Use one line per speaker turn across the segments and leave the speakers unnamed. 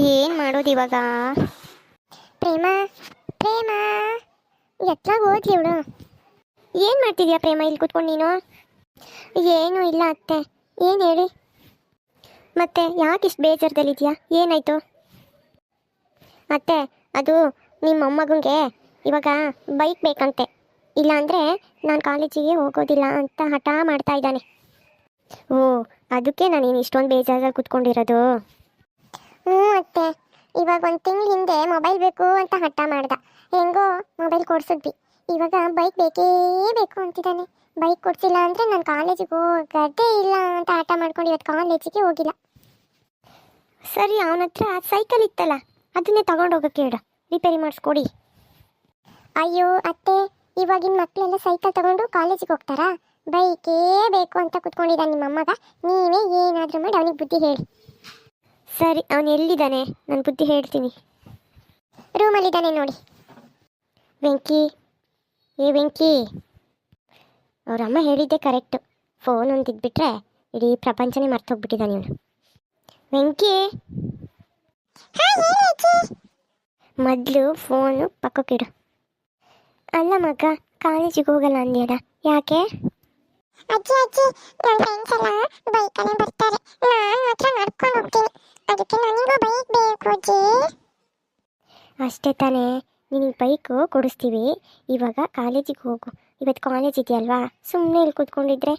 ಏನು ಮಾಡೋದು ಇವಾಗ? ಪ್ರೇಮ ಪ್ರೇಮ, ಎತ್ಲಾಗ ಹೋದ್ಲಿ ಇವಳು ಏನು ಮಾಡ್ತಿದ್ಯಾ ಪ್ರೇಮ ಇಲ್ಲಿ ಕುತ್ಕೊಂಡು ನೀನು? ಏನೂ ಇಲ್ಲ ಅತ್ತೆ. ಏನು ಹೇಳಿ? ಮತ್ತೆ ಯಾಕೆ ಇಷ್ಟು ಬೇಜಾರದಲ್ಲಿದೆಯಾ? ಏನಾಯ್ತು? ಅತ್ತೆ, ಅದು ನಿಮ್ಮ ಮೊಮ್ಮಗಂಗೆ ಇವಾಗ ಬೈಕ್ ಬೇಕಂತೆ. ಇಲ್ಲಾಂದರೆ ನಾನು ಕಾಲೇಜಿಗೆ ಹೋಗೋದಿಲ್ಲ ಅಂತ ಹಠ ಮಾಡ್ತಾ ಇದ್ದಾನೆ. ಓ, ಅದಕ್ಕೆ ನಾನು ಇಷ್ಟೊಂದು ಬೇಜಾರಲ್ಲಿ ಕೂತ್ಕೊಂಡಿರೋದು. ಹ್ಞೂ ಅತ್ತೆ. ಇವಾಗ ಒಂದು ತಿಂಗಳ ಹಿಂದೆ ಮೊಬೈಲ್ ಬೇಕು ಅಂತ ಹಠ ಮಾಡ್ದ. ಹೆಂಗೋ ಮೊಬೈಲ್ ಕೊಡ್ಸಿದ್ವಿ. ಇವಾಗ ಬೈಕ್ ಬೇಕೇ ಬೇಕು ಅಂತಿದ್ದಾನೆ ಬೈಕ್ ಕೊಡ್ಸಿಲ್ಲ ಅಂದರೆ ನಾನು ಕಾಲೇಜಿಗೆ ಹೋಗೋದೇ ಇಲ್ಲ ಅಂತ ಹಠ ಮಾಡ್ಕೊಂಡು ಇವತ್ತು ಕಾಲೇಜಿಗೆ ಹೋಗಿಲ್ಲ. ಸರಿ, ಅವನ ಹತ್ರ ಸೈಕಲ್ ಇತ್ತಲ್ಲ, ಅದನ್ನೇ ಹೋಗೋಕ್ಕೆ ಹೇಳು. ರಿಪೇರಿ ಮಾಡಿಸ್ಕೊಡಿ. ಅಯ್ಯೋ ಅತ್ತೆ, ಇವಾಗಿನ ಮಕ್ಕಳೆಲ್ಲ ಸೈಕಲ್ ತಗೊಂಡು ಕಾಲೇಜಿಗೆ ಹೋಗ್ತಾರಾ? ಬೈಕೇ ಬೇಕು ಅಂತ ಕುತ್ಕೊಂಡಿದ್ದಾನೆ ನಿಮ್ಮ ಅಮ್ಮಗ ನೀವೇ ಏನಾದರೂ ಮಾಡಿ, ಅವನಿಗೆ ಬುದ್ಧಿ ಹೇಳಿ. ಸರಿ ಅವನು ಎಲ್ಲಿದ್ದಾನೆ? ನಾನು ಬುದ್ಧಿ ಹೇಳ್ತೀನಿ. ರೂಮಲ್ಲಿದ್ದಾನೆ ನೋಡಿ. ವೆಂಕಿ ಏ ವೆಂಕಿ. ಅವರಮ್ಮ ಅಮ್ಮ ಹೇಳಿದ್ದೆ ಕರೆಕ್ಟು. ಫೋನ್ ಒಂದು ಇದ್ಬಿಟ್ರೆ ಇಡೀ ಪ್ರಪಂಚನೇ ಮರ್ತೋಗ್ಬಿಟ್ಟಿದ್ದಾನೆ ಇವನು. ವೆಂಕಿ! ಮೊದಲು ಫೋನು ಪಕ್ಕಕ್ಕಿಡು ಅಲ್ಲ ಮಗ ಕಾಲೇಜಿಗೆ ಹೋಗಲ್ಲ ಅಂದ್ಯಾಡ ಯಾಕೆ?
ಅಜ್ಜಿ ಅಜ್ಜಿ ನನ್ನ ಫ್ರೆಂಡ್ಸ್ ಎಲ್ಲ ಬೈಕಲ್ಲೇ ಬರ್ತಾರೆ. ನಾನು ಮಾತ್ರ ನಡ್ಕೊಂಡು ಹೋಗ್ತೀನಿ. ಅದಕ್ಕೆ ನನಗೂ ಬೈಕ್ ಬೇಕು ಅಜ್ಜಿ.
ಅಷ್ಟೇ ತಾನೇ ನಿನಗೆ ಬೈಕು ಕೊಡಿಸ್ತೀವಿ. ಇವಾಗ ಕಾಲೇಜಿಗೆ ಹೋಗು. ಇವತ್ತು ಕಾಲೇಜ್ ಇದೆಯಲ್ವಾ? ಸುಮ್ಮನೆ ಇಲ್ಲಿ ಕೂತ್ಕೊಂಡಿದ್ರೆ.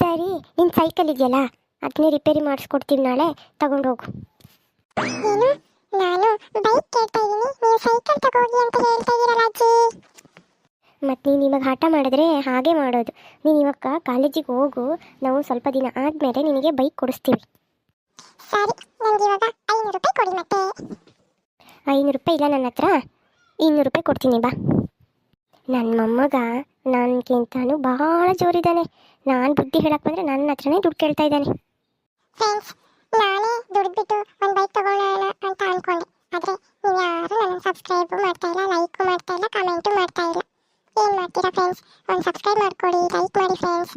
ಸರಿ ನಿನ್ನ ಸೈಕಲ್ ಇದೆಯಲ್ಲ? ಅದನ್ನೇ ರಿಪೇರಿ ಮಾಡಿಸ್ಕೊಡ್ತೀವಿ ನಾಳೆ. ತಗೊಂಡೋಗು
ಏನು? ನಾನು ಬೈಕ್ ಕೇಳ್ತಾ ಇದ್ದೀನಿ ನೀವು ಸೈಕಲ್ ತಗೋಗಿ ಅಂತ ಹೇಳ್ತಾ ಇದ್ದೀರಲ್ಲ
ಮತ್ತು ನೀನು ಇವಾಗ ಹಠ ಮಾಡಿದ್ರೆ ಹಾಗೆ ಮಾಡೋದು. ನೀನು ಇವಾಗ ಕಾಲೇಜಿಗೆ ಹೋಗು. ನಾವು ಸ್ವಲ್ಪ ದಿನ ಆದಮೇಲೆ ನಿನಗೆ ಬೈಕ್ ಕೊಡಿಸ್ತೀವಿ.
ಸರಿ ನನಗೆ ಇವಾಗ ಐನೂರು ರೂಪಾಯಿ ಕೊಡಿ ಮತ್ತೆ.
ಐನೂರು ರೂಪಾಯಿ ಇಲ್ಲ ನನ್ನ ಹತ್ರ? ಇನ್ನೂರು ರೂಪಾಯಿ ಕೊಡ್ತೀನಿ ಬಾ. ನನ್ನ ಮೊಮ್ಮಗ ನನಗಿಂತನೂ ಭಾಳ ಜೋರಿದ್ದಾನೆ. ನಾನು ಬುದ್ಧಿ ಹೇಳಕ್ಕೆ ಬಂದರೆ ನನ್ನ ಹತ್ರನೇ ದುಡ್ಡು ಕೇಳ್ತಾ ಇದ್ದಾನೆ.
ಫ್ರೆಂಡ್ಸ್ ನಾನೇ ದುಡ್ಬಿಟ್ಟು ಒಂದು ಬೈಕ್ ತಗೊಳ್ಳೋಣ ಅಂತ ಅನ್ಕೊಂಡೆ. ಆದರೆ ನೀವು ಯಾರು ನನ್ನ ಸಬ್ಸ್ಕ್ರೈಬ್ ಮಾಡ್ತಾ ಇಲ್ಲ ಲೈಕ್ ಮಾಡ್ತಾ ಇಲ್ಲ ಕಮೆಂಟು ಮಾಡ್ತಾ ಇಲ್ಲ. ಮಾಡ್ತೀರಾ ಫ್ರೆಂಡ್ಸ್ ಒಂದು ಸಬ್ಸ್ಕ್ರೈಬ್ ಮಾಡ್ಕೊಳ್ಳಿ ಲೈಕ್ ಮಾಡಿ ಫ್ರೆಂಡ್ಸ್